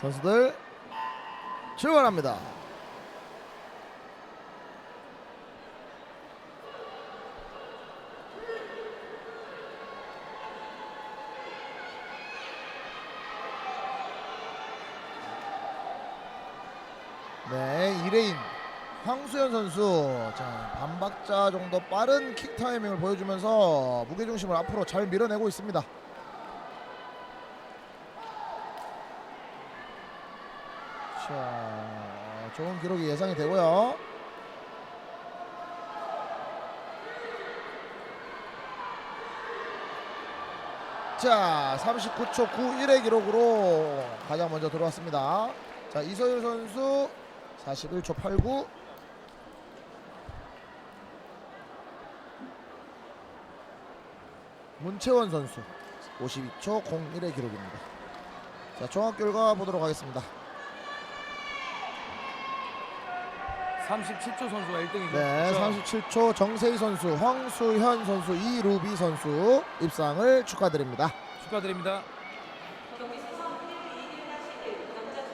선수들 출발합니다. 네, 2레인 황수현 선수 자, 반박자 정도 빠른 킥 타이밍을 보여주면서 무게 중심을 앞으로 잘 밀어내고 있습니다. 자, 좋은 기록이 예상이 되고요. 자, 39초 91의 기록으로 가장 먼저 들어왔습니다. 자, 이서율 선수 41초 89. 문채원 선수 52초 01의 기록입니다. 자, 종합 결과 보도록 하겠습니다. 37초 선수가 1등이죠. 네, 37초 정세희 선수, 황수현 선수, 이루비 선수 입상을 축하드립니다. 축하드립니다.